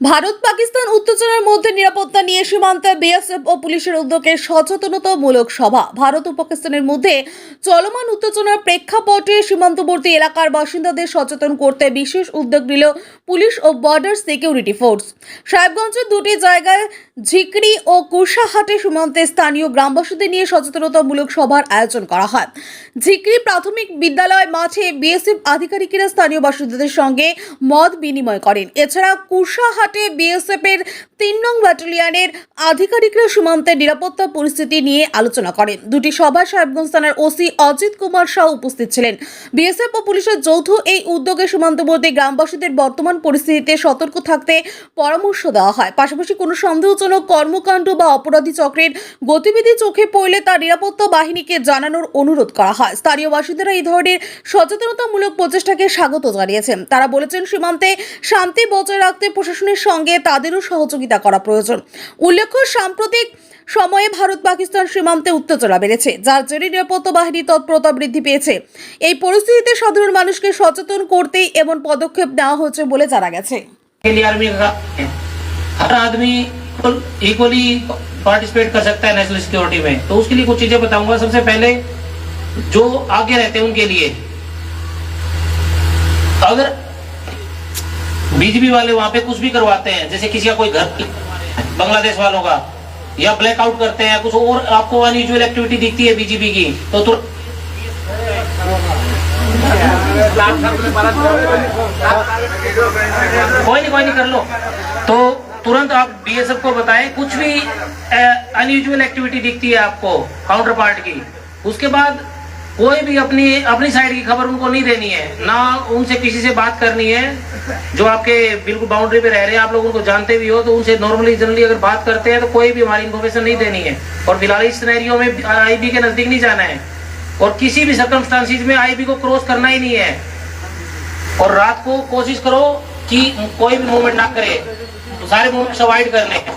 ভারত পাকিস্তান উত্তেজনার মধ্যে নিরাপত্তা নিয়ে সীমান্তে বিএসএফ ও পুলিশের উদ্যোগে সচেতনতামূলক সভা। ভারত ও পাকিস্তানের মধ্যে চলমান উত্তেজনার প্রেক্ষাপটে সীমান্তবর্তী এলাকার বাসিন্দাদের সচেতন করতে বিশেষ উদ্যোগ নিল পুলিশ ও বর্ডার সিকিউরিটি ফোর্স। সাহেবগঞ্জের দুটি জায়গায় ঝিকড়ি ও কুরসাহাটে সীমান্তে স্থানীয় গ্রামবাসীদের নিয়ে সচেতনতামূলক সভার আয়োজন করা হয়। ঝিকড়ি প্রাথমিক বিদ্যালয় মাঠে বিএসএফ আধিকারিকেরা স্থানীয় বাসিন্দাদের সঙ্গে মত বিনিময় করেন। এছাড়া কুরসাহাটে বিএসএফ এর তিন নং ব্যাটালিয়নের আধিকারিকরা সীমান্তের নিরাপত্তা পরিস্থিতি নিয়ে আলোচনা করেন। দুটি সভায় সাহেবগঞ্জ থানার ওসি অজিত কুমার শাহ উপস্থিত ছিলেন। বিএসএফ ও পুলিশের যৌথ এই উদ্যোগে সীমান্তবর্তী গ্রামবাসীদের বর্তমান পরিস্থিতিতে সতর্ক থাকতে পরামর্শ দেওয়া হয়। পাশাপাশি কোনো সন্দেহজনক কর্মকাণ্ড বা অপরাধী চক্রের গতিবিধি চোখে পড়লে তার নিরাপত্তা বাহিনীকে জানানোর অনুরোধ করা হয়। স্থানীয় বাসিন্দারা এই ধরনের সচেতনতামূলক প্রচেষ্টাকে স্বাগত জানিয়েছেন। তারা বলেছেন, সীমান্তে শান্তি বজায় রাখতে প্রশাসনের সঙ্গে তাদেরও সহযোগিতা করা প্রয়োজন উল্লেখ্য সাম্প্রতিক সময়ে ভারত পাকিস্তান সীমান্তে উত্তেজনা বেড়েছে যার জেরে নিরাপত্তা বাহিনী তৎপরতা বৃদ্ধি পেয়েছে এই পরিস্থিতিতে সাধারণ মানুষকে সচেতন করতেই এমন পদক্ষেপ নেওয়া হয়েছে বলে জানা গেছে के लिए आर्मी का है। हर आदमी इक्वली पार्टिसिपेट कर सकता है नेशनल सिक्योरिटी में तो उसके लिए कुछ चीजें बताऊंगा सबसे पहले जो आगे रहते हैं उनके लिए अगर बीजेपी वाले वहाँ पे कुछ भी करवाते हैं, जैसे किसी का कोई घर, बांग्लादेश वालों का, या ब्लैकआउट करते हैं कुछ और, आपको अनयूजुअल एक्टिविटी दिखती है बीजेपी की तो तुरंत कोई नहीं कोई नहीं, कर लो। तो तुरंत आप बीएसएफ को बताएँ, कुछ भी अनयूजुअल एक्टिविटी दिखती है आपको काउंटर पार्ट की। उसके बाद कोई भी अपनी अपनी साइड की खबर उनको नहीं देनी है। ना उनसे किसी से बात करनी है, जो आपके बिल्कुल बाउंड्री पे रह रहे हैं, आप लोग उनको जानते भी हो तो उनसे नॉर्मली जनरली अगर बात करते हैं तो कोई भी हमारी इन्फॉर्मेशन नहीं देनी है। और फ़िलहाल इस सिनेरियो में आईबी के नज़दीक नहीं जाना है। और किसी भी सर्कमस्टांसिस में आईबी को क्रॉस करना ही नहीं है। और रात को कोशिश करो कि कोई भी मूवमेंट ना करे तो सारे मूवमेंट्स अवॉइड करने हैं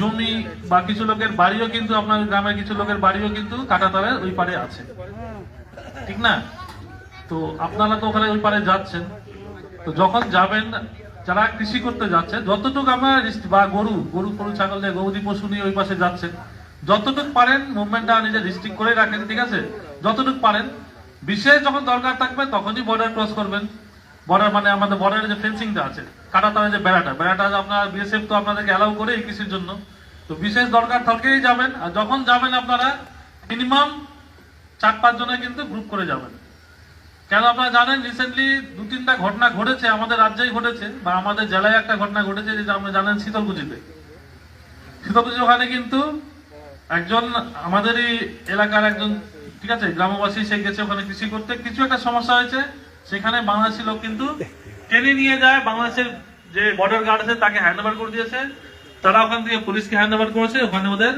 জমি বা কিছু লোকের বাড়িও কিন্তু আপনার গ্রামের কিছু লোকের বাড়িও কিন্তু কাটাতারের ওই পারে আছে। ঠিক না? তো আপনারা তো ওখানে ওই পারে যাচ্ছেন। তো যখন যাবেন, যারা কৃষি করতে যাচ্ছে, যতটুকু আমরা বা গরু গরু গরু, ছাগল দিয়ে গৌদি পশু নিয়ে ওই পাশে যাচ্ছেন, যতটুকু পারেন মুভমেন্টটা নিজে ডিস্ট্রিক্ট করে রাখেন, ঠিক আছে? যতটুকু পারেন বিশেষ যখন দরকার থাকবে, তখনই বর্ডার ক্রস করবেন। বর্ডার মানে আমাদের বর্ডারের যে ফেন্সিংটা আছে, কাটাতারের যে বেড়াটা বেড়াটা আপনার বিএসএফ তো আপনাদেরকে অ্যালাউ করে কৃষির জন্য। তো বিশেষ দরকার থাকলেই যাবেন, আর যখন যাবেন আপনারা মিনিমাম চার পাঁচ জনে কিন্তু গ্রুপ করে যাবেন। কেন আপনারা জানেন রিসেন্টলি দু তিনটা ঘটনা ঘটেছে, আমাদের রাজ্যেই ঘটেছে, বা আমাদের জেলায় একটা ঘটনা ঘটেছে, যেটা আপনারা জানেন শীতলকুচিতে। শীতলকুচি ওখানে কিন্তু একজন, আমাদেরই এলাকার একজন, ঠিক আছে, গ্রামবাসী, সে গেছে ওখানে কৃষি করতে। কিছু একটা সমস্যা হয়েছে সেখানে বাংলাদেশের লোক কিন্তু টেনে নিয়ে যায়, বাংলাদেশের যে বর্ডার গার্ড আছে তাকে হ্যান্ড ওভার করে দিয়েছে। তারা ওখান থেকে পুলিশকে হ্যান্ড ওভার করেছে, ওখানে ওদের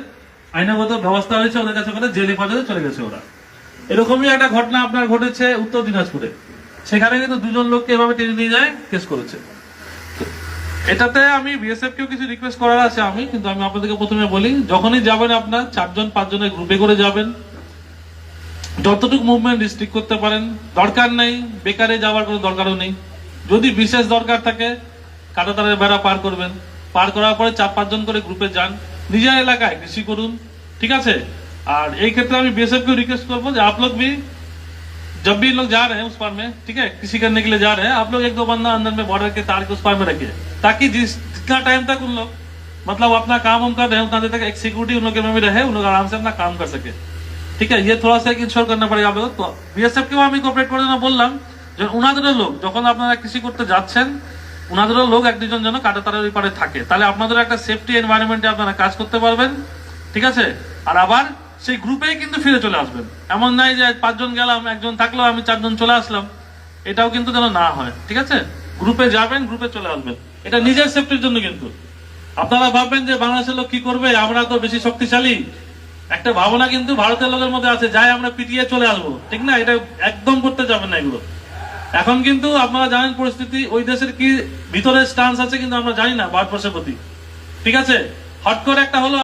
আইনগত ব্যবস্থা হয়েছে, ওদের কাছে ওখানে জেল হেফাজতে চলে গেছে ওরা। এরকমই একটা ঘটনা আপনার ঘটেছে উত্তর দিনাজপুরে। সেখানে কিন্তু দুজন লোককে এভাবে টেনে নিয়ে যায় কেস করেছে। এটাতে আমি বিএসএফ কেও কিছু রিকোয়েস্ট করার আছে আমি, কিন্তু আমি আপনাদেরকে প্রথমে বলি, যখনই যাবেন আপনার চারজন, পাঁচজনের গ্রুপে করে যাবেন। যতটুকু মুভমেন্ট রিস্ট্রিক্ট করতে পারেন দরকার নেই বেকারে যাওয়ার কোনো দরকারও নেই যদি বিশেষ দরকার থাকে কাটাতারের বেড়া পার করবেন পার করার পরে চার পাঁচজন করে গ্রুপে যান নিজের এলাকায় কৃষি করুন ঠিক আছে আর এই ক্ষেত্রে আমি বিএসএফ কেও রিকোয়েস্ট করবো যে आप लोग भी जब भी लोग जा रहे हैं उस पार में ठीक है कृषि करने के लिए जा रहे हैं आप लोग एक दो बंदा अंदर में बॉर्डर के तार के उस पार में रखिए ताकि जिस जितना टाइम तक उन लोग मतलब अपना काम हम कर रहे हैं उतना देर तक एक सिक्योरिटी उन लोग के में भी रहे उन लोग आराम से अपना काम कर सके ঠিক আছে ये थोड़ा सा इंश्योर करना पड़ेगा आप लोग तो বিএসএফ কেও আমি কোঅপারেট করার জন্য বললাম যে উনাদেরও লোক যখন আপনারা কৃষি করতে যাচ্ছেন উনাদেরও লোক এক দুজন যেন কাটাতারের ওই পারে থাকে তাহলে আপনাদের একটা সেফটি এনভায়রনমেন্টে আপনারা কাজ করতে পারবেন ঠিক আছে আর আবার সেই গ্রুপেই কিন্তু ফিরে চলে আসবেন এমন নাই যে পাঁচজন গেলাম একজন থাকলেও আমি চারজন চলে আসলাম এটাও কিন্তু যেন না হয় ঠিক আছে গ্রুপে যাবেন গ্রুপে চলে আসবেন এটা নিজের সেফটির জন্য কিন্তু আপনারা ভাববেন যে বাংলাদেশের লোক কি করবে আমরা তো বেশি শক্তিশালী একটা ভাবনা কিন্তু ভারতের লোকের মধ্যে আছে, যাই আমরা পিটিয়ে চলে আসব। ঠিক না? এটা একদম করতে যাবেন না এগুলো। এখন কিন্তু আপনারা জানেন পরিস্থিতি, ওই দেশের কি ভিতরে স্টান্স আছে কিন্তু আমরা জানি না, ভারতবর্ষের প্রতি। ঠিক আছে? হট করে একটা হলো